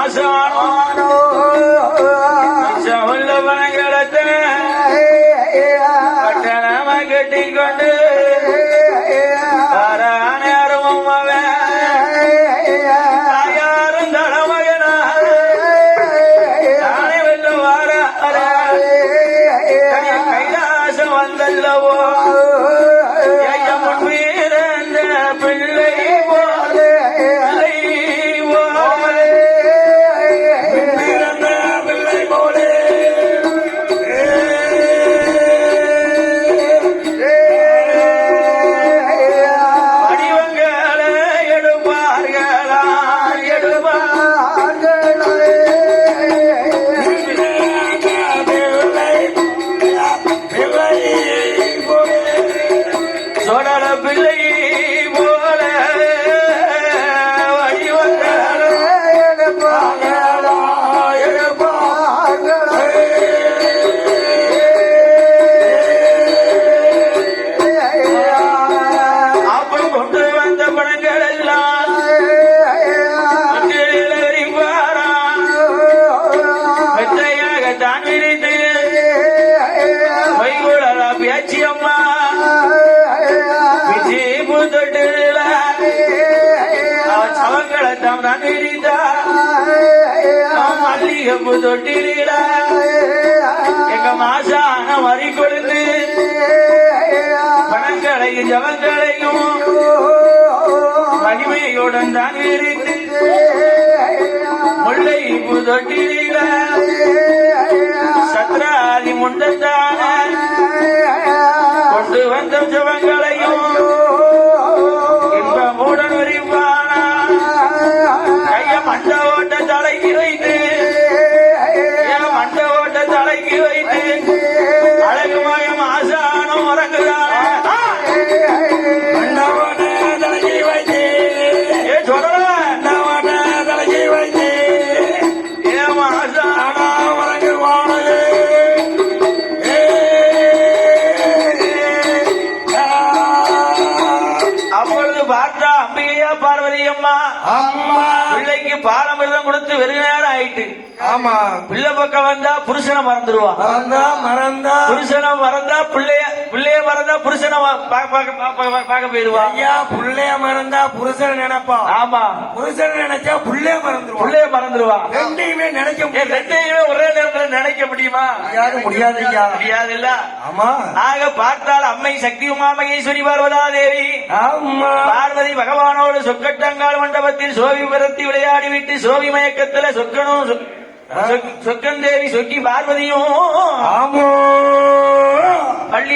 மாசானோ உள்ள பணங்களத்தை பட்டணமா கட்டிக்கொண்டு சொடல சவங்களை தான் தான் விரித்தா எங்க மாசான மறி கொழுந்து பணங்களையும் ஜவங்களையும் மகிமையுடன் தான் இருந்து முல்லை புதொட்டில அம்பிகையா பார்வதி அம்மா. அம்மா. பிள்ளைக்கு பாலமிர்தம் கொடுத்து வெகு நேரம் ஆயிட்டு. ஆமா. பிள்ளை பக்கம் வந்தா புருஷனை மறந்துடுவா மறந்தா மறந்தா. புருஷனை மறந்தா பிள்ளைய பிள்ளைய மறந்தா புருஷனை பார்க்க பார்க்க- பார்க்க போயிடுவா. ஐயா புள்ளைய மறந்தா புருஷன் நினைப்பான் ஆமா. புருஷன் நினைச்சா புள்ளைய மறந்துருவான் பிள்ளைய மறந்துடுவா ரெண்டையுமே நினைக்க முடியாது. ரெண்டையுமே ஒரே நேரத்துல நினைக்க முடியுமா? முடியாது முடியாது ஐயா. முடியாது இல்ல ஆமா. ஆக பார்த்தால் அம்மை சக்தி உமாமகேஸ்வரி பார்வதா தேவி ஆமா. பார்வதி பகவானோடு சொக்கட்டங்கால் மண்டபத்தில் சோவி பரத்தி விளையாடி விட்டு சோவி மயக்கத்துல சொக்கனும் சொக்கன் தேவி சொக்கி பார்வதியும். ஆமா.